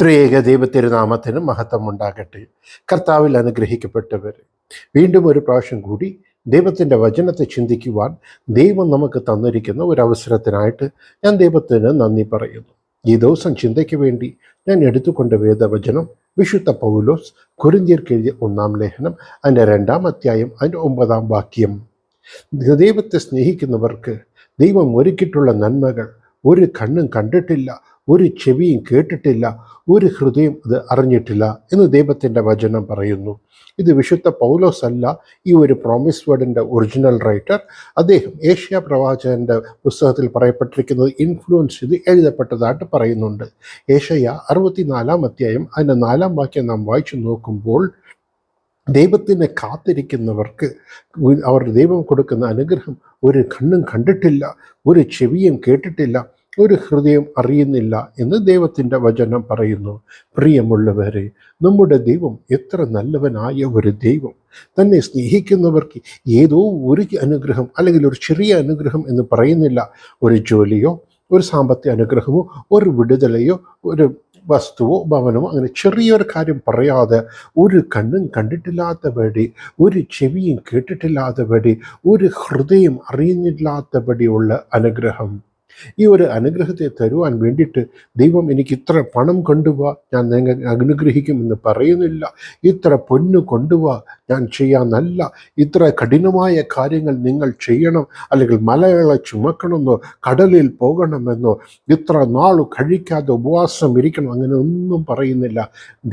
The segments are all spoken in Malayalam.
ത്രിയേക ദൈവത്തിരുനാമത്തിന് മഹത്വം ഉണ്ടാകട്ടെ കർത്താവിൽ അനുഗ്രഹിക്കപ്പെട്ടവർ വീണ്ടും ഒരു പ്രാവശ്യം കൂടി ദൈവത്തിന്റെ വചനത്തെ ചിന്തിക്കുവാൻ ദൈവം നമുക്ക് തന്നിരിക്കുന്ന ഒരു അവസരത്തിനായിട്ട് ഞാൻ ദൈവത്തിന് നന്ദി പറയുന്നു. ഈ ദിവസം ചിന്തയ്ക്ക് വേണ്ടി ഞാൻ എടുത്തുകൊണ്ട വേദവചനം വിശുദ്ധ പൗലോസ് കുരിന്തിയർക്ക് എഴുതിയ ഒന്നാം ലേഖനം അതിന്റെ രണ്ടാം അധ്യായം അതിന്റെ ഒമ്പതാം വാക്യം. ദൈവത്തെ സ്നേഹിക്കുന്നവർക്ക് ദൈവം ഒരുക്കിയിട്ടുള്ള നന്മകൾ ഒരു കണ്ണും കണ്ടിട്ടില്ല ഒരു ചെവിയും കേട്ടിട്ടില്ല ഒരു ഹൃദയം അത് അറിഞ്ഞിട്ടില്ല എന്ന് ദൈവത്തിന്റെ വചനം പറയുന്നു. ഇത് വിശുദ്ധ പൗലോസ് അല്ല ഈ ഒരു പ്രോമിസ് വേർഡിന്റെ ഒറിജിനൽ റൈറ്റർ അദ്ദേഹം ഏഷ്യ പ്രവാചകന്റെ പുസ്തകത്തിൽ പറയപ്പെട്ടിരിക്കുന്നത് ഇൻഫ്ലുവൻസ് ചെയ്ത് എഴുതപ്പെട്ടതായിട്ട് പറയുന്നുണ്ട്. ഏഷ്യ അറുപത്തിനാലാം അധ്യായം അതിന്റെ നാലാം വാക്യം നാം വായിച്ചു നോക്കുമ്പോൾ ദൈവത്തിനെ കാത്തിരിക്കുന്നവർക്ക് അവർ ദൈവം കൊടുക്കുന്ന അനുഗ്രഹം ഒരു കണ്ണും കണ്ടിട്ടില്ല ഒരു ചെവിയും കേട്ടിട്ടില്ല ഒരു ഹൃദയം അറിയുന്നില്ല എന്ന് ദൈവത്തിന്റെ വചനം പറയുന്നു. പ്രിയമുള്ളവരെ നമ്മുടെ ദൈവം എത്ര നല്ലവനായ ഒരു ദൈവം. തന്നെ സ്നേഹിക്കുന്നവർക്ക് ഏതോ ഒരു അനുഗ്രഹം അല്ലെങ്കിൽ ഒരു ചെറിയ അനുഗ്രഹം എന്ന് പറയുന്നില്ല. ഒരു ജോലിയോ ഒരു സാമ്പത്തിക അനുഗ്രഹമോ ഒരു വിടുതലയോ ഒരു വസ്തുവോ ഭവനമോ അങ്ങനെ ചെറിയൊരു കാര്യം പറയാതെ ഒരു കണ്ണും കണ്ടിട്ടില്ലാത്ത പടി ഒരു ചെവിയും കേട്ടിട്ടില്ലാത്ത പടി ഒരു ഹൃദയം അറിയുന്നില്ലാത്തപടിയുള്ള അനുഗ്രഹം. ഈ ഒരു അനുഗ്രഹത്തെ തരുവാൻ വേണ്ടിയിട്ട് ദൈവം എനിക്ക് ഇത്ര പണം കൊണ്ടുപോവാ ഞാൻ നിങ്ങൾ അനുഗ്രഹിക്കും എന്ന് പറയുന്നില്ല. ഇത്ര പൊന്നു കൊണ്ടുപോവാ ഞാൻ ചെയ്യാനല്ല ഇത്ര കഠിനമായ കാര്യങ്ങൾ നിങ്ങൾ ചെയ്യണം അല്ലെങ്കിൽ മലകളെ ചുമക്കണമെന്നോ കടലിൽ പോകണമെന്നോ ഇത്ര നാൾ കഴിക്കാതെ ഉപവാസം ഇരിക്കണം അങ്ങനെ ഒന്നും പറയുന്നില്ല.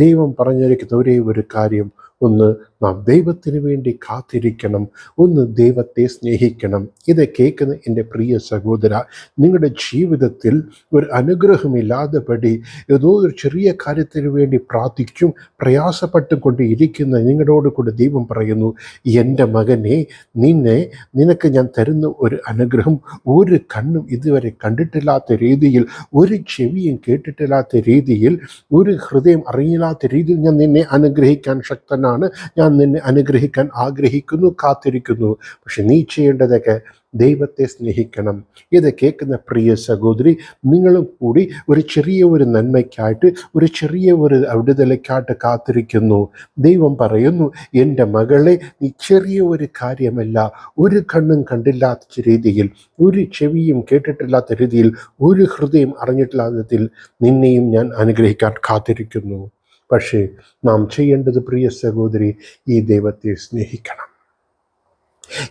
ദൈവം പറഞ്ഞിരിക്കുന്ന ഒരേ ഒരു കാര്യം ഒന്ന് നാം ദൈവത്തിന് വേണ്ടി കാത്തിരിക്കണം. ഒന്ന് ദൈവത്തെ സ്നേഹിക്കണം. ഇത് കേൾക്കുന്ന എന്റെ പ്രിയ സഹോദര നിങ്ങളുടെ ജീവിതത്തിൽ ഒരു അനുഗ്രഹമില്ലാതെ പടി ഏതോ ഒരു ചെറിയ കാര്യത്തിന് വേണ്ടി പ്രാർത്ഥിക്കും പ്രയാസപ്പെട്ടും കൊണ്ട് ഇരിക്കുന്ന നിങ്ങളോട് കൂടെ ദൈവം പറയുന്നു എന്റെ മകനെ നിന്നെ നിനക്ക് ഞാൻ തരുന്ന ഒരു അനുഗ്രഹം ഒരു കണ്ണും ഇതുവരെ കണ്ടിട്ടില്ലാത്ത രീതിയിൽ ഒരു ചെവിയും കേട്ടിട്ടില്ലാത്ത രീതിയിൽ ഒരു ഹൃദയം അറിയില്ലാത്ത രീതിയിൽ ഞാൻ നിന്നെ അനുഗ്രഹിക്കാൻ ശക്തനാണ്. ഞാൻ നിന്നെ അനുഗ്രഹിക്കാൻ ആഗ്രഹിക്കുന്നു കാത്തിരിക്കുന്നു. പക്ഷെ നീ ചെയ്യേണ്ടതൊക്കെ ദൈവത്തെ സ്നേഹിക്കണം. ഇത് കേൾക്കുന്ന പ്രിയ സഹോദരി നിങ്ങളും കൂടി ഒരു ചെറിയ ഒരു നന്മയ്ക്കായിട്ട് ഒരു ചെറിയ ഒരു വിടുതലയ്ക്കായിട്ട് കാത്തിരിക്കുന്നു. ദൈവം പറയുന്നു എന്റെ മകളെ നീ ചെറിയ ഒരു കാര്യമല്ല ഒരു കണ്ണും കണ്ടില്ലാത്ത രീതിയിൽ ഒരു ചെവിയും കേട്ടിട്ടില്ലാത്ത രീതിയിൽ ഒരു ഹൃദയം അറിഞ്ഞിട്ടില്ലാത്ത നിന്നെയും ഞാൻ അനുഗ്രഹിക്കാൻ കാത്തിരിക്കുന്നു. പക്ഷേ നാം ചെയ്യേണ്ടത് പ്രിയ സഹോദരി ഈ ദൈവത്തെ സ്നേഹിക്കണം.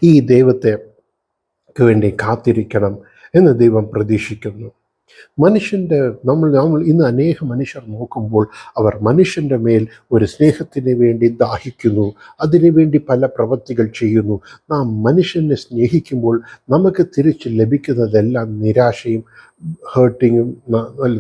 ഈ ദൈവത്തെ വേണ്ടി കാത്തിരിക്കണം എന്ന് ദൈവം പ്രതീക്ഷിക്കുന്നു. മനുഷ്യന്റെ നമ്മൾ നമ്മൾ ഇന്ന് അനേക മനുഷ്യർ നോക്കുമ്പോൾ അവർ മനുഷ്യന്റെ മേൽ ഒരു സ്നേഹത്തിന് വേണ്ടി ദാഹിക്കുന്നു അതിനുവേണ്ടി പല പ്രവൃത്തികൾ ചെയ്യുന്നു. നാം മനുഷ്യനെ സ്നേഹിക്കുമ്പോൾ നമുക്ക് തിരിച്ച് ലഭിക്കുന്നതെല്ലാം നിരാശയും ഹേർട്ടിങ്ങും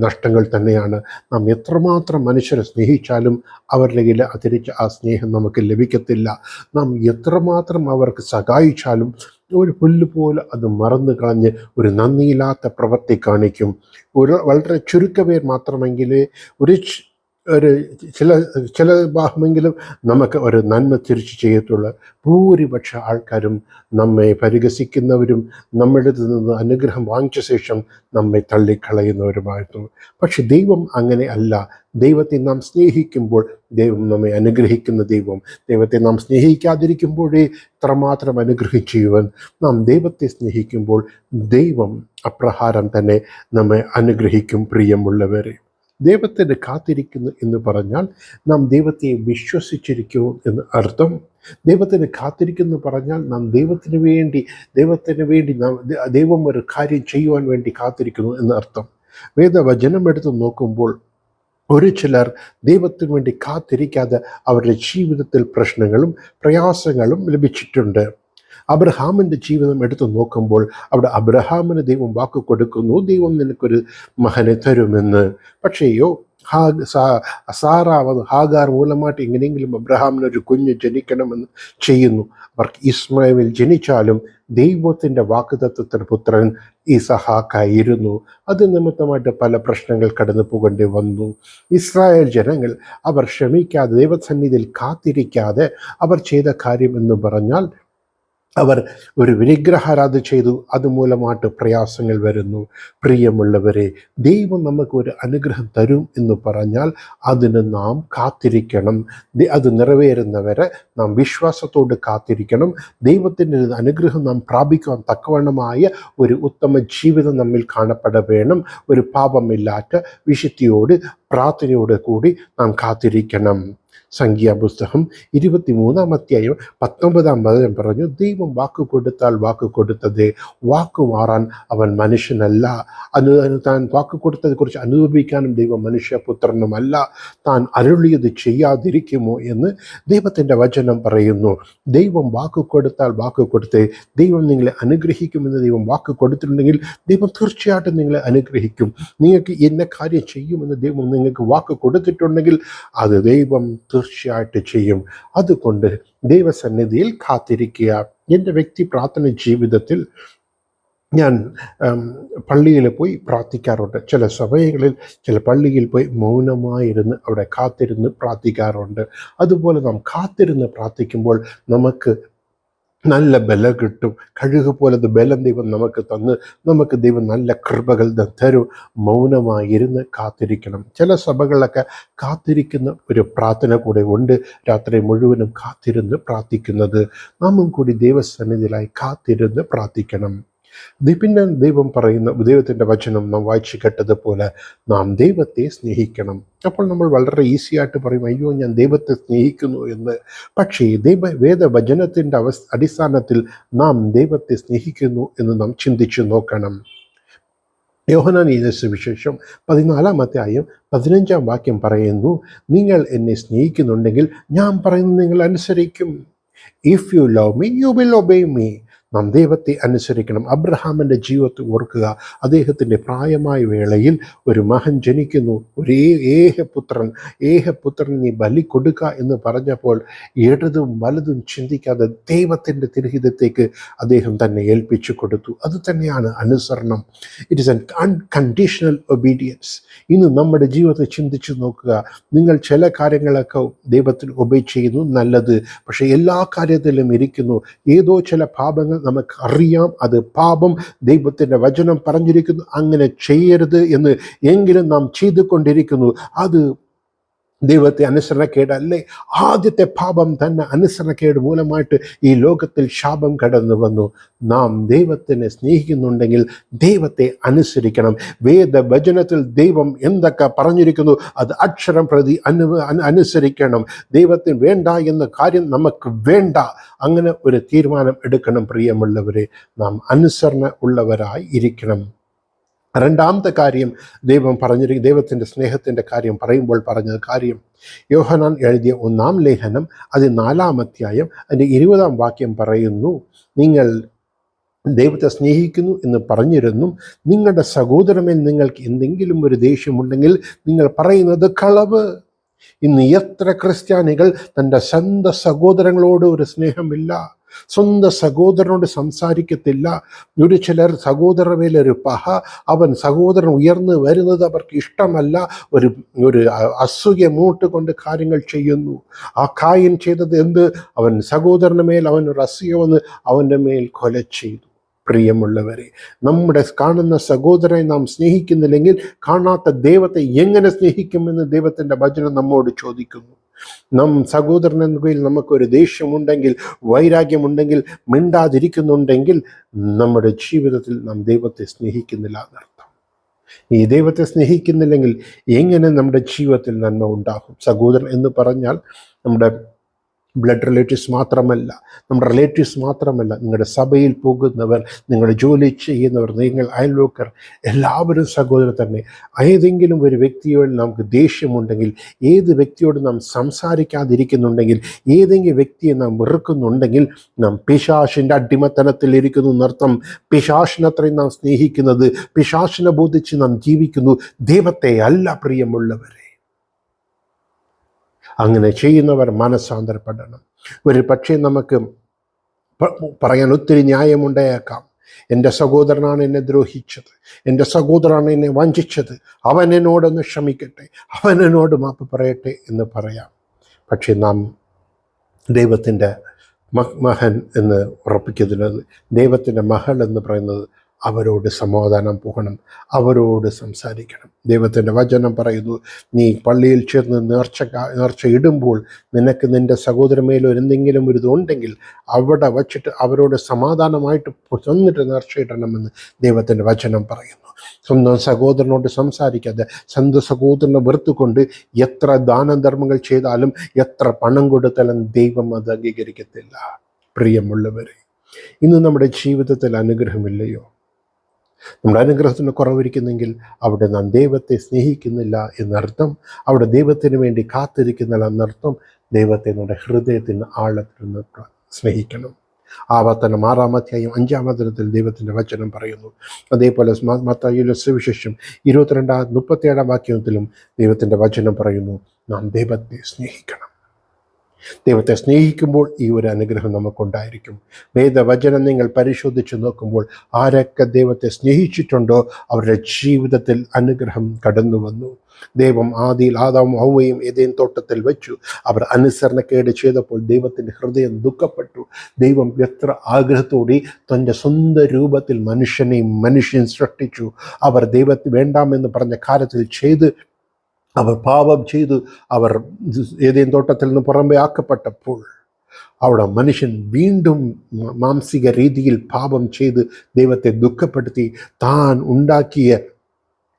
നഷ്ടങ്ങൾ തന്നെയാണ്. നാം എത്രമാത്രം മനുഷ്യരെ സ്നേഹിച്ചാലും അവരുടെ കയ്യിൽ തിരിച്ച് ആ സ്നേഹം നമുക്ക് ലഭിക്കത്തില്ല. നാം എത്രമാത്രം അവർക്ക് സഹായിച്ചാലും ഒരു പുല്ല് പോലെ അത് മറന്നു കളഞ്ഞ് ഒരു നന്ദിയില്ലാത്ത പ്രവൃത്തി കാണിക്കും. ഒരു വളരെ ചുരുക്കപേർ മാത്രമെങ്കിൽ ഒരു ഒരു ചില ചില ഭാഗമെങ്കിലും നമുക്ക് ഒരു നന്മ തിരിച്ചു ചെയ്യത്തുള്ള ഭൂരിപക്ഷ ആൾക്കാരും നമ്മെ പരിഹസിക്കുന്നവരും നമ്മുടെ നിന്ന് അനുഗ്രഹം വാങ്ങിച്ച ശേഷം നമ്മെ തള്ളിക്കളയുന്നവരുമായിരുന്നു. പക്ഷെ ദൈവം അങ്ങനെ അല്ല. ദൈവത്തെ നാം സ്നേഹിക്കുമ്പോൾ ദൈവം നമ്മെ അനുഗ്രഹിക്കുന്ന ദൈവം. ദൈവത്തെ നാം സ്നേഹിക്കാതിരിക്കുമ്പോഴേ ഇത്രമാത്രം അനുഗ്രഹിച്ചുവൻ നാം ദൈവത്തെ സ്നേഹിക്കുമ്പോൾ ദൈവം അപ്രഹാരം തന്നെ നമ്മെ അനുഗ്രഹിക്കും പ്രിയമുള്ളവരെ. ദൈവത്തിന് കാത്തിരിക്കുന്നു എന്ന് പറഞ്ഞാൽ നാം ദൈവത്തെ വിശ്വസിച്ചിരിക്കുന്നു എന്ന് അർത്ഥം. ദൈവത്തിന് കാത്തിരിക്കുന്നു പറഞ്ഞാൽ നാം ദൈവത്തിന് വേണ്ടി ദൈവത്തിന് വേണ്ടി നാം ദൈവം ഒരു കാര്യം ചെയ്യുവാൻ വേണ്ടി കാത്തിരിക്കുന്നു എന്ന് അർത്ഥം. വേദവചനം എടുത്ത് നോക്കുമ്പോൾ ഒരു ചിലർ ദൈവത്തിന് വേണ്ടി കാത്തിരിക്കാതെ അവരുടെ ജീവിതത്തിൽ പ്രശ്നങ്ങളും പ്രയാസങ്ങളും ലഭിച്ചിട്ടുണ്ട്. അബ്രഹാമിന്റെ ജീവിതം എടുത്തു നോക്കുമ്പോൾ അവിടെ അബ്രഹാമിന് ദൈവം വാക്ക് കൊടുക്കുന്നു. ദൈവം നിനക്കൊരു മഹനെ തരുമെന്ന്. പക്ഷേയോ ഹാ സാ സാറാവ് ഹാഗാർ മൂലമായിട്ട് എങ്ങനെയെങ്കിലും അബ്രഹാമിനൊരു കുഞ്ഞ് ജനിക്കണമെന്ന് ചെയ്യുന്നു. അവർക്ക് ഇസ്മായിൽ ജനിച്ചാലും ദൈവത്തിന്റെ വാക്കുതത്വത്തിന് പുത്രൻ ഇസഹാക്കായിരുന്നു. അത് നിമിത്തമായിട്ട് പല പ്രശ്നങ്ങൾ കടന്നു പോകേണ്ടി വന്നു. ഇസ്രായേൽ ജനങ്ങൾ അവർ ക്ഷമിക്കാതെ ദൈവസന്നിധിയിൽ കാത്തിരിക്കാതെ അവർ ചെയ്ത കാര്യം എന്ന് പറഞ്ഞാൽ അവർ ഒരു വിനിഗ്രഹാരാധ ചെയ്തു. അതുമൂലമായിട്ട് പ്രയാസങ്ങൾ വരുന്നു. പ്രിയമുള്ളവരെ ദൈവം നമുക്ക് ഒരു അനുഗ്രഹം തരും എന്ന് പറഞ്ഞാൽ അതിന് നാം കാത്തിരിക്കണം. അത് നിറവേറുന്നവരെ നാം വിശ്വാസത്തോട് കാത്തിരിക്കണം. ദൈവത്തിന്റെ അനുഗ്രഹം നാം പ്രാപിക്കുവാൻ തക്കവണ്ണമായ ഒരു ഉത്തമ ജീവിതം നമ്മിൽ കാണപ്പെട വേണം. ഒരു പാപമില്ലാത്ത വിശുദ്ധിയോട് പ്രാർത്ഥനയോട് കൂടി നാം കാത്തിരിക്കണം. സംഖ്യാപുസ്തകം ഇരുപത്തിമൂന്നാം അധ്യായം പത്തൊമ്പതാം വചനം പറഞ്ഞു ദൈവം വാക്ക് കൊടുത്താൽ വാക്ക് കൊടുത്തത് വാക്ക് മാറാൻ അവൻ മനുഷ്യനല്ല. അനു താൻ വാക്ക് കൊടുത്തതിനെക്കുറിച്ച് അനുഭവിക്കാനും ദൈവം മനുഷ്യപുത്രനുമല്ല. താൻ അരുളിയത് ചെയ്യാതിരിക്കുമോ? എന്ന് ദൈവത്തിന്റെ വചനം പറയുന്നു. ദൈവം വാക്ക് കൊടുത്താൽ വാക്ക് കൊടുത്ത്. ദൈവം നിങ്ങളെ അനുഗ്രഹിക്കുമെന്ന് ദൈവം വാക്ക് കൊടുത്തിട്ടുണ്ടെങ്കിൽ ദൈവം തീർച്ചയായിട്ടും നിങ്ങളെ അനുഗ്രഹിക്കും. നിങ്ങൾക്ക് എന്നെ കാര്യം ചെയ്യുമെന്ന് ദൈവം നിങ്ങൾക്ക് വാക്ക് കൊടുത്തിട്ടുണ്ടെങ്കിൽ അത് ദൈവം തീർച്ചയായിട്ടും ചെയ്യും. അതുകൊണ്ട് ദൈവസന്നിധിയിൽ കാത്തിരിക്കുക. എന്റെ വ്യക്തി പ്രാർത്ഥന ജീവിതത്തിൽ ഞാൻ പള്ളിയിൽ പോയി പ്രാർത്ഥിക്കാറുണ്ട്. ചില സമയങ്ങളിൽ ചില പള്ളിയിൽ പോയി മൗനമായിരുന്ന് അവിടെ കാത്തിരുന്ന് പ്രാർത്ഥിക്കാറുണ്ട്. അതുപോലെ നാം കാത്തിരുന്ന് പ്രാർത്ഥിക്കുമ്പോൾ നമുക്ക് നല്ല ബലം കിട്ടും. കഴുക പോലത്തെ ബലം ദൈവം നമുക്ക് തന്ന്. നമുക്ക് ദൈവം നല്ല കൃപകൾ തരും. മൗനമായിരുന്ന് കാത്തിരിക്കണം. ചില സഭകളിലൊക്കെ കാത്തിരിക്കുന്ന ഒരു പ്രാർത്ഥന കൂടെ ഉണ്ട്. രാത്രി മുഴുവനും കാത്തിരുന്ന് പ്രാർത്ഥിക്കുന്നത്. നാമും കൂടി ദൈവസന്നിധിയിലായി കാത്തിരുന്ന് പ്രാർത്ഥിക്കണം. പിന്നെ ദൈവം പറയുന്ന ദൈവത്തിന്റെ വചനം നാം വായിച്ചു കെട്ടതുപോലെ നാം ദൈവത്തെ സ്നേഹിക്കണം. അപ്പോൾ നമ്മൾ വളരെ ഈസി ആയിട്ട് പറയും അയ്യോ ഞാൻ ദൈവത്തെ സ്നേഹിക്കുന്നു എന്ന്. പക്ഷേ ദൈവ വേദവചനത്തിന്റെ അവസ് അടിസ്ഥാനത്തിൽ നാം ദൈവത്തെ സ്നേഹിക്കുന്നു എന്ന് നാം ചിന്തിച്ചു നോക്കണം. യോഹനാൻ എഴുതിയ സുവിശേഷം പതിനാലാമത്തെ അധ്യായം പതിനഞ്ചാം വാക്യം പറയുന്നു നിങ്ങൾ എന്നെ സ്നേഹിക്കുന്നുണ്ടെങ്കിൽ ഞാൻ പറയുന്നത് നിങ്ങൾ അനുസരിക്കും. If you love me you will obey me നാം ദൈവത്തെ അനുസരിക്കണം. അബ്രഹാമിന്റെ ജീവിതത്തെ ഓർക്കുക അദ്ദേഹത്തിന്റെ പ്രായമായ വേളയിൽ ഒരു മഹൻ ജനിക്കുന്നു. ഒരു ഏഹപുത്രൻ ഏഹപുത്രൻ നീ ബലി കൊടുക്കുക എന്ന് പറഞ്ഞപ്പോൾ ഇടതും വലതും ചിന്തിക്കാതെ ദൈവത്തിന്റെ തിരഹിതത്തേക്ക് അദ്ദേഹം തന്നെ ഏൽപ്പിച്ചു കൊടുത്തു. അത് തന്നെയാണ് അനുസരണം. It is an unconditional obedience ഇന്ന് നമ്മുടെ ജീവിതത്തെ ചിന്തിച്ചു നോക്കുക. നിങ്ങൾ ചില കാര്യങ്ങളൊക്കെ ദൈവത്തിന് ഒബേ ചെയ്യുന്നു നല്ലത്. പക്ഷേ എല്ലാ കാര്യത്തിലും ഇരിക്കുന്നു. ഏതോ ചില പാപങ്ങൾ നമുക്ക് അറിയാം അത് പാപം. ദൈവത്തിന്റെ വചനം പറഞ്ഞിരിക്കുന്നു. അങ്ങനെ ചെയ്യരുത് എന്ന് എങ്കിലും നാം ചെയ്തുകൊണ്ടിരിക്കുന്നു. അത് ദൈവത്തെ അനുസരണക്കേട് അല്ലേ ആദ്യത്തെ പാപം തന്നെ അനുസരണക്കേട് മൂലമായിട്ട് ഈ ലോകത്തിൽ ശാപം കടന്നു വന്നു. നാം ദൈവത്തിനെ സ്നേഹിക്കുന്നുണ്ടെങ്കിൽ ദൈവത്തെ അനുസരിക്കണം. വേദവചനത്തിൽ ദൈവം എന്തൊക്കെ പറഞ്ഞിരിക്കുന്നു? അത് അക്ഷരം പ്രതി അനു അനു- അനുസരിക്കണം. ദൈവത്തിന് വേണ്ട എന്ന കാര്യം നമുക്ക് വേണ്ട. അങ്ങനെ ഒരു തീരുമാനം എടുക്കണം പ്രിയമുള്ളവരെ. നാം അനുസരണ ഉള്ളവരായി ഇരിക്കണം രണ്ടാമത്തെ കാര്യം ദൈവം പറഞ്ഞിരിക്കും ദൈവത്തിന്റെ സ്നേഹത്തിന്റെ കാര്യം പറയുമ്പോൾ പറഞ്ഞ കാര്യം യോഹനാൻ എഴുതിയ ഒന്നാം ലേഖനം അത് നാലാം അധ്യായം അതിന്റെ ഇരുപതാം വാക്യം പറയുന്നു നിങ്ങൾ ദൈവത്തെ സ്നേഹിക്കുന്നു എന്ന് പറഞ്ഞിരുന്നു നിങ്ങളുടെ സഹോദരമേ നിങ്ങൾക്ക് എന്തെങ്കിലും ഒരു ദേഷ്യമുണ്ടെങ്കിൽ നിങ്ങൾ പറയുന്നത് കളവ്. ഇന്ന് എത്ര ക്രിസ്ത്യാനികൾ തന്റെ സ്വന്തം സഹോദരങ്ങളോട് ഒരു സ്നേഹമില്ല. സ്വന്തം സഹോദരനോട് സംസാരിക്കത്തില്ല. ഒരു ചിലർ സഹോദരൻ മേലൊരു പഹ അവൻ സഹോദരൻ ഉയർന്നു വരുന്നത് അവർക്ക് ഇഷ്ടമല്ല. ഒരു ഒരു അസൂയ മൂട്ട് കൊണ്ട് കാര്യങ്ങൾ ചെയ്യുന്നു. ആ കായൻ ചെയ്തത് എന്ത്? അവൻ സഹോദരന് മേൽ അവൻ ഒരു അസൂയ വന്ന് അവന്റെ മേൽ കൊല ചെയ്തു. പ്രിയമുള്ളവരെ നമ്മുടെ കാണുന്ന സഹോദരനെ നാം സ്നേഹിക്കുന്നില്ലെങ്കിൽ കാണാത്ത ദൈവത്തെ എങ്ങനെ സ്നേഹിക്കുമെന്ന് ദൈവത്തിന്റെ വചനം നമ്മോട് ചോദിക്കുന്നു. നാം സഹോദരൻ എന്നുകയിൽ നമുക്കൊരു ദേഷ്യമുണ്ടെങ്കിൽ വൈരാഗ്യമുണ്ടെങ്കിൽ മിണ്ടാതിരിക്കുന്നുണ്ടെങ്കിൽ നമ്മുടെ ജീവിതത്തിൽ നാം ദൈവത്തെ സ്നേഹിക്കുന്നില്ല എന്നർത്ഥം. ഈ ദൈവത്തെ സ്നേഹിക്കുന്നില്ലെങ്കിൽ എങ്ങനെ നമ്മുടെ ജീവിതത്തിൽ നന്മ ഉണ്ടാകും? സഹോദരൻ എന്ന് പറഞ്ഞാൽ നമ്മുടെ ബ്ലഡ് റിലേറ്റീവ്സ് മാത്രമല്ല നമ്മുടെ റിലേറ്റീവ്സ് മാത്രമല്ല നിങ്ങളുടെ സഭയിൽ പോകുന്നവർ നിങ്ങളുടെ ജോലി ചെയ്യുന്നവർ നിങ്ങൾ അയൽവക്കർ എല്ലാവരും സഹോദരൻ തന്നെ. ഏതെങ്കിലും ഒരു വ്യക്തിയോട് നമുക്ക് ദേഷ്യമുണ്ടെങ്കിൽ ഏത് വ്യക്തിയോട് നാം സംസാരിക്കാതിരിക്കുന്നുണ്ടെങ്കിൽ ഏതെങ്കിലും വ്യക്തിയെ നാം വെറുക്കുന്നുണ്ടെങ്കിൽ നാം പിശാഷിന്റെ അടിമത്തനത്തിൽ ഇരിക്കുന്നു എന്നർത്ഥം പിശാഷിനത്രയും നാം സ്നേഹിക്കുന്നത് പിശാഷിനെ ബോധിച്ച് നാം ജീവിക്കുന്നു. ദൈവത്തെ അല്ല പ്രിയമുള്ളവരെ. അങ്ങനെ ചെയ്യുന്നവർ മനസ്സാന്തരപ്പെടണം. ഒരു പക്ഷേ നമുക്ക് പറയാൻ ഒത്തിരി ന്യായമുണ്ടായേക്കാം. എന്റെ സഹോദരനാണ് എന്നെ ദ്രോഹിച്ചത്. എന്റെ സഹോദരനാണ് എന്നെ വഞ്ചിച്ചത്. അവൻ എന്നോടൊന്ന് ക്ഷമിക്കട്ടെ. അവൻ എന്നോട് മാപ്പ് പറയട്ടെ എന്ന് പറയാം. പക്ഷേ നാം ദൈവത്തിന്റെ മഹൻ എന്ന് ഉറപ്പിക്കുന്നത് ദൈവത്തിന്റെ മഹൾ എന്ന് പറയുന്നത് അവരോട് സമാധാനം പോകണം അവരോട് സംസാരിക്കണം. ദൈവത്തിന്റെ വചനം പറയുന്നു നീ പള്ളിയിൽ ചേർന്ന് നേർച്ച ഇടുമ്പോൾ നിനക്ക് നിന്റെ സഹോദരമേലോ എന്തെങ്കിലും ഒരു ഇതുണ്ടെങ്കിൽ അവിടെ വച്ചിട്ട് അവരോട് സമാധാനമായിട്ട് ചെന്നിട്ട് നേർച്ച ഇടണമെന്ന് ദൈവത്തിന്റെ വചനം പറയുന്നു. സ്വന്തം സഹോദരനോട് സംസാരിക്കാതെ സ്വന്തം സഹോദരനെ വെറുത്തുകൊണ്ട് എത്ര ദാനധർമ്മങ്ങൾ ചെയ്താലും എത്ര പണം കൊടുത്താലും ദൈവം അത് അംഗീകരിക്കത്തില്ല. പ്രിയമുള്ളവരെ ഇന്ന് നമ്മുടെ ജീവിതത്തിൽ അനുഗ്രഹമില്ലയോ? നമ്മുടെ അനുഗ്രഹത്തിന് കുറവിരിക്കുന്നെങ്കിൽ അവിടെ നാം ദൈവത്തെ സ്നേഹിക്കുന്നില്ല എന്നർത്ഥം അവിടെ ദൈവത്തിന് വേണ്ടി കാത്തിരിക്കുന്നില്ല എന്നർത്ഥം ദൈവത്തെ നമ്മുടെ ഹൃദയത്തിന് ആഴത്തിൽ നിന്ന് സ്നേഹിക്കണം. ആവർത്തനം ആറാം അധ്യായം അഞ്ചാം അധ്യായത്തിൽ ദൈവത്തിന്റെ വചനം പറയുന്നു. അതേപോലെ മത്തായിലെ സുവിശേഷം ഇരുപത്തിരണ്ടാം മുപ്പത്തിയേഴാം വാക്യത്തിലും ദൈവത്തിന്റെ വചനം പറയുന്നു. നാം ദൈവത്തെ സ്നേഹിക്കണം. ദൈവത്തെ സ്നേഹിക്കുമ്പോൾ ഈ ഒരു അനുഗ്രഹം നമുക്കുണ്ടായിരിക്കും. വേദവചനം നിങ്ങൾ പരിശോധിച്ച് നോക്കുമ്പോൾ ആരൊക്കെ ദൈവത്തെ സ്നേഹിച്ചിട്ടുണ്ടോ അവരുടെ ജീവിതത്തിൽ അനുഗ്രഹം കടന്നു വന്നു ദൈവം ആദിയിൽ ആദാവും ഔവയും ഏതേൻ തോട്ടത്തിൽ വെച്ചു. അവർ അനുസരണക്കേട് ചെയ്തപ്പോൾ ദൈവത്തിന്റെ ഹൃദയം ദുഃഖപ്പെട്ടു. ദൈവം എത്ര ആഗ്രഹത്തോടെ തന്റെ സ്വന്തം രൂപത്തിൽ മനുഷ്യനെയും മനുഷ്യൻ സൃഷ്ടിച്ചു. അവർ ദൈവത്തിന് വേണ്ടാമെന്ന് പറഞ്ഞ കാര്യത്തിൽ ചെയ്ത് അവർ പാപം ചെയ്തു അവർ ഏതേൻ തോട്ടത്തിൽ നിന്ന് പുറമ്പേ ആക്കപ്പെട്ടപ്പോൾ അവിടെ മനുഷ്യൻ വീണ്ടും മ- മാംസിക രീതിയിൽ പാപം ചെയ്ത് ദൈവത്തെ ദുഃഖപ്പെടുത്തി താൻ ഉണ്ടാക്കിയ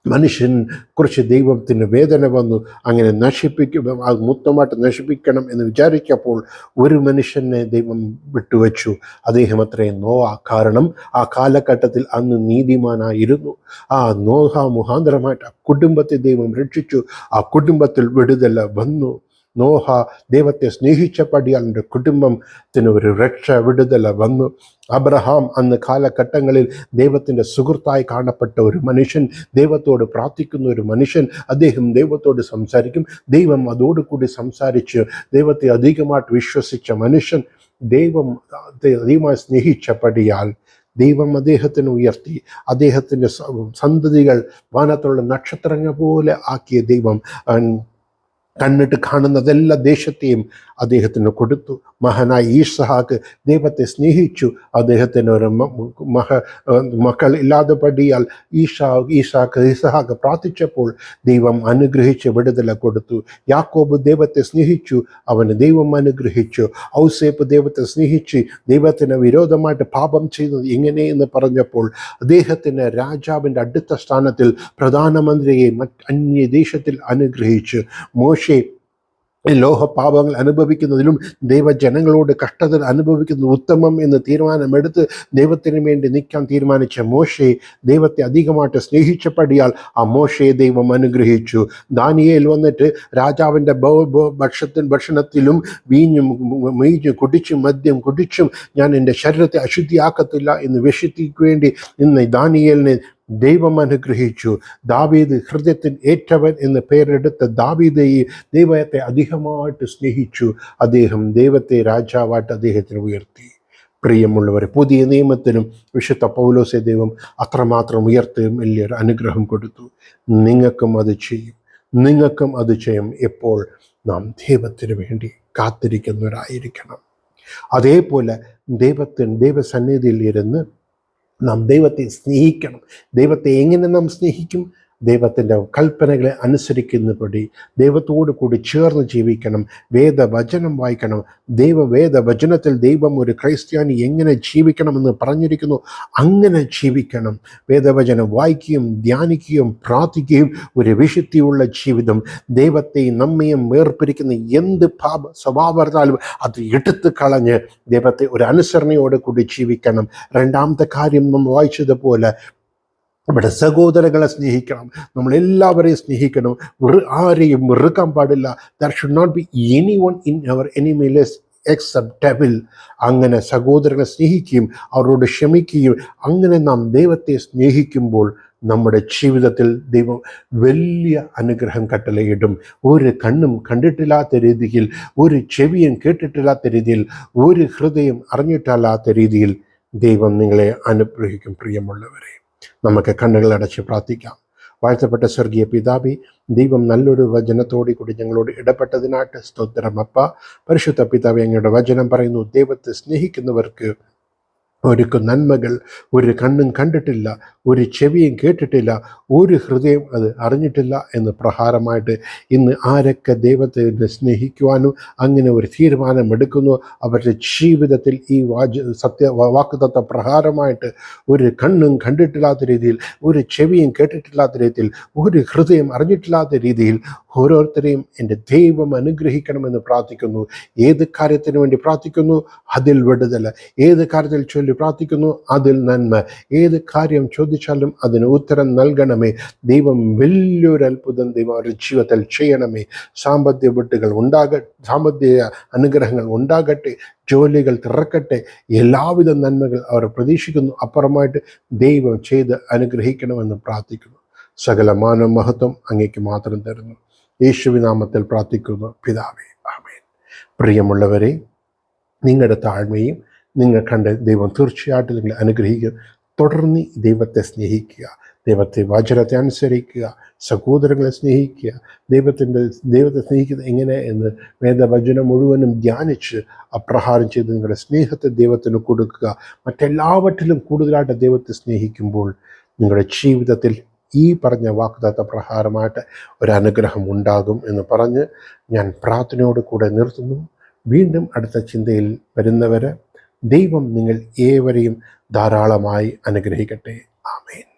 മനുഷ്യൻ കുറിച്ച് ദൈവത്തിന് വേദന വന്നു അങ്ങനെ നശിപ്പിക്കും അത് മൊത്തമായിട്ട് നശിപ്പിക്കണം എന്ന് വിചാരിച്ചപ്പോൾ ഒരു മനുഷ്യനെ ദൈവം വിട്ടുവച്ചു. അദ്ദേഹം അത്രയും നോവ. കാരണം ആ കാലഘട്ടത്തിൽ അന്ന് നീതിമാനായിരുന്നു. ആ നോഹ മുഖാന്തരമായിട്ട് ആ കുടുംബത്തെ ദൈവം രക്ഷിച്ചു. ആ കുടുംബത്തിൽ വിടുതല വന്നു. നോഹ ദൈവത്തെ സ്നേഹിച്ചപടിയാൽ എന്റെ കുടുംബത്തിന് ഒരു രക്ഷ വിടുതല വന്നു. അബ്രഹാം അന്ന് കാലഘട്ടങ്ങളിൽ ദൈവത്തിന്റെ സുഹൃത്തായി കാണപ്പെട്ട ഒരു മനുഷ്യൻ ദൈവത്തോട് പ്രാർത്ഥിക്കുന്ന ഒരു മനുഷ്യൻ അദ്ദേഹം ദൈവത്തോട് സംസാരിക്കും. ദൈവം അതോടുകൂടി സംസാരിച്ച് ദൈവത്തെ അധികമായിട്ട് വിശ്വസിച്ച മനുഷ്യൻ ദൈവം അധികമായി സ്നേഹിച്ചപടിയാൽ ദൈവം അദ്ദേഹത്തിന് ഉയർത്തി. അദ്ദേഹത്തിന്റെ സന്തതികൾ വാനത്തുള്ള നക്ഷത്രങ്ങൾ പോലെ ആക്കിയ ദൈവം കണ്ണിട്ട് കാണുന്നതെല്ലാ ദേശത്തെയും അദ്ദേഹത്തിന് കൊടുത്തു. മഹനായ ഈസഹാക്ക് ദൈവത്തെ സ്നേഹിച്ചു. അദ്ദേഹത്തിന് ഒരു മഹ മക്കൾ ഇല്ലാതെ പടിയാൽ ഈഷാ ഈഷാക്ക് ഈസഹാക്ക് പ്രാർത്ഥിച്ചപ്പോൾ ദൈവം അനുഗ്രഹിച്ച് വിടുതല കൊടുത്തു. യാക്കോബ് ദൈവത്തെ സ്നേഹിച്ചു. അവന് ദൈവം അനുഗ്രഹിച്ചു. ഔസേപ്പ് ദൈവത്തെ സ്നേഹിച്ച് ദൈവത്തിന് വിരോധമായിട്ട് പാപം ചെയ്തത് എങ്ങനെയെന്ന് പറഞ്ഞപ്പോൾ അദ്ദേഹത്തിന് രാജാവിന്റെ അടുത്ത സ്ഥാനത്തിൽ പ്രധാനമന്ത്രിയെ മറ്റ് അന്യദേശത്തിൽ അനുഗ്രഹിച്ചു മോശെ ലോഹപാപങ്ങൾ അനുഭവിക്കുന്നതിലും ദൈവജനങ്ങളോട് കഷ്ടത അനുഭവിക്കുന്നത് ഉത്തമം എന്ന് തീരുമാനമെടുത്ത് ദൈവത്തിന് വേണ്ടി നിൽക്കാൻ തീരുമാനിച്ച മോശയെ ദൈവത്തെ അധികമായിട്ട് സ്നേഹിച്ചപ്പടിയാൽ ആ മോശയെ ദൈവം അനുഗ്രഹിച്ചു. ദാനിയേൽ വന്നിട്ട് രാജാവിന്റെ ഭ- ഭ- ഭക്ഷത്തിൽ ഭക്ഷണത്തിലും വീഞ്ഞും മീഞ്ഞും കുടിച്ചും മദ്യം കുടിച്ചും ഞാൻ എന്റെ ശരീരത്തെ അശുദ്ധിയാക്കത്തില്ല എന്ന് വിഷത്തിക്ക് വേണ്ടി ഇന്ന് ദാനിയേലിനെ ദൈവം അനുഗ്രഹിച്ചു. ദാവീദ് ഹൃദയത്തിൽ ഏറ്റവൻ എന്ന് പേരെടുത്ത ദാവീദയെ ദൈവത്തെ അധികമായിട്ട് സ്നേഹിച്ചു. അദ്ദേഹം ദൈവത്തെ രാജാവായിട്ട് അദ്ദേഹത്തിന് ഉയർത്തി. പ്രിയമുള്ളവരെ പുതിയ നിയമത്തിലും വിശുദ്ധ പൗലോസെ ദൈവം അത്രമാത്രം ഉയർത്തുകയും വലിയൊരു അനുഗ്രഹം കൊടുത്തു. നിങ്ങൾക്കും അത് ചെയ്യും. നിങ്ങൾക്കും അത് ചെയ്യും. എപ്പോൾ? നാം ദൈവത്തിന് വേണ്ടി കാത്തിരിക്കുന്നവരായിരിക്കണം. അതേപോലെ ദൈവത്തിന് ദൈവസന്നിധിയിൽ ഇരുന്ന് നാം ദൈവത്തെ സ്നേഹിക്കണം. ദൈവത്തെ എങ്ങനെ നാം സ്നേഹിക്കും? ദൈവത്തിന്റെ കൽപ്പനകളെ അനുസരിക്കുന്നപടി ദൈവത്തോടു കൂടി ചേർന്ന് ജീവിക്കണം. വേദവചനം വായിക്കണം. ദൈവ വേദവചനത്തിൽ ദൈവം ഒരു ക്രൈസ്ത്യാനി എങ്ങനെ ജീവിക്കണമെന്ന് പറഞ്ഞിരിക്കുന്നു? അങ്ങനെ ജീവിക്കണം. വേദവചനം വായിക്കുകയും ധ്യാനിക്കുകയും പ്രാർത്ഥിക്കുകയും ഒരു വിശുദ്ധിയുള്ള ജീവിതം. ദൈവത്തെയും നമ്മയും വേർപിരിക്കുന്ന എന്ത് പാപ സ്വഭാവത്താലും അത് എടുത്തു കളഞ്ഞ് ദൈവത്തെ ഒരു അനുസരണയോടെ കൂടി ജീവിക്കണം. രണ്ടാമത്തെ കാര്യം നമ്മൾ വായിച്ചതുപോലെ നമ്മുടെ സഹോദരങ്ങളെ സ്നേഹിക്കണം. നമ്മളെല്ലാവരെയും സ്നേഹിക്കണം. ആരെയും വെറുക്കാൻ പാടില്ല. There should not be any one in our enemy less acceptable അങ്ങനെ സഹോദരങ്ങളെ സ്നേഹിക്കുകയും അവരോട് ക്ഷമിക്കുകയും അങ്ങനെ നാം ദൈവത്തെ സ്നേഹിക്കുമ്പോൾ നമ്മുടെ ജീവിതത്തിൽ ദൈവം വലിയ അനുഗ്രഹം കട്ടളയിടും. ഒരു കണ്ണും കണ്ടിട്ടില്ലാത്ത രീതിയിൽ ഒരു ചെവിയും കേട്ടിട്ടില്ലാത്ത രീതിയിൽ ഒരു ഹൃദയം അറിഞ്ഞിട്ടില്ലാത്ത രീതിയിൽ ദൈവം നിങ്ങളെ അനുഗ്രഹിക്കും പ്രിയമുള്ളവരെ. നമുക്ക് കണ്ണുകൾ അടച്ച് പ്രാർത്ഥിക്കാം. വാഴ്ത്തപ്പെട്ട സ്വർഗീയ പിതാവി ദൈവം നല്ലൊരു വചനത്തോടു കൂടി ഞങ്ങളോട് ഇടപെട്ടതിനായിട്ട് സ്തോത്രമപ്പ പരിശുദ്ധ പിതാവി അങ്ങയുടെ വചനം പറയുന്നു. ദൈവത്തെ സ്നേഹിക്കുന്നവർക്ക് ഒരുക്ക് നന്മകൾ ഒരു കണ്ണും കണ്ടിട്ടില്ല ഒരു ചെവിയും കേട്ടിട്ടില്ല ഒരു ഹൃദയം അത് അറിഞ്ഞിട്ടില്ല എന്ന് പ്രഹാരമായിട്ട് ഇന്ന് ആരൊക്കെ ദൈവത്തെ സ്നേഹിക്കുവാനും അങ്ങനെ ഒരു തീരുമാനം എടുക്കുന്നു അവരുടെ ജീവിതത്തിൽ ഈ വാജ സത്യ വാക്കുതത്വ പ്രഹാരമായിട്ട് ഒരു കണ്ണും കണ്ടിട്ടില്ലാത്ത രീതിയിൽ ഒരു ചെവിയും കേട്ടിട്ടില്ലാത്ത രീതിയിൽ ഒരു ഹൃദയം അറിഞ്ഞിട്ടില്ലാത്ത രീതിയിൽ ഓരോരുത്തരെയും എന്റെ ദൈവം അനുഗ്രഹിക്കണമെന്ന് പ്രാർത്ഥിക്കുന്നു. ഏത് കാര്യത്തിന് വേണ്ടി പ്രാർത്ഥിക്കുന്നു? അതിൽ വിടുതല. ഏത് കാര്യത്തിൽ ചൊല്ലി? പ്രാർത്ഥിക്കുന്നു. അതിൽ നന്മ. ഏത് കാര്യം ചോദിച്ചാലും അതിന് ഉത്തരം നൽകണമേ. ദൈവം വലിയൊരു അത്ഭുതം ദൈവം അവരുടെ ജീവിതത്തിൽ ചെയ്യണമേ. സാമ്പത്തിക വിട്ടുകൾ ഉണ്ടാക സാമ്പത്തിക അനുഗ്രഹങ്ങൾ ഉണ്ടാകട്ടെ. ജോലികൾ തിറക്കട്ടെ. എല്ലാവിധ നന്മകൾ അവർ പ്രതീക്ഷിക്കുന്നു. അപ്പുറമായിട്ട് ദൈവം ചെയ്ത് അനുഗ്രഹിക്കണമെന്ന് പ്രാർത്ഥിക്കുന്നു. സകല മാനവ മഹത്വം അങ്ങേക്ക് മാത്രം തരുന്നു. യേശുവിനാമത്തിൽ പ്രാർത്ഥിക്കുന്നു. പിതാവേ ആമേൻ. പ്രിയമുള്ളവരെ നിങ്ങളുടെ താഴ്മയും നിങ്ങൾ കണ്ട് ദൈവം തീർച്ചയായിട്ടും നിങ്ങളെ അനുഗ്രഹിക്കുക തുടർന്ന് ദൈവത്തെ സ്നേഹിക്കുക. ദൈവത്തെ വചനത്തെ അനുസരിക്കുക. സഹോദരങ്ങളെ സ്നേഹിക്കുക. ദൈവത്തിന്റെ ദൈവത്തെ സ്നേഹിക്കുന്നത് എങ്ങനെ എന്ന് വേദവചനം മുഴുവനും ധ്യാനിച്ച് അപ്രഹാരം ചെയ്ത് നിങ്ങളുടെ സ്നേഹത്തെ ദൈവത്തിന് കൊടുക്കുക. മറ്റെല്ലാവറ്റിലും കൂടുതലായിട്ട് ദൈവത്തെ സ്നേഹിക്കുമ്പോൾ നിങ്ങളുടെ ജീവിതത്തിൽ ഈ പറഞ്ഞ വാക്തത്വ പ്രകാരമായിട്ട് ഒരു അനുഗ്രഹം ഉണ്ടാകും എന്ന് പറഞ്ഞ് ഞാൻ പ്രാർത്ഥനയോട് കൂടെ നിർത്തുന്നു. വീണ്ടും അടുത്ത ചിന്തയിൽ വരുന്നവരെ ദൈവം നിങ്ങൾ ഏവരെയും ധാരാളമായി അനുഗ്രഹിക്കട്ടെ. ആമേൻ.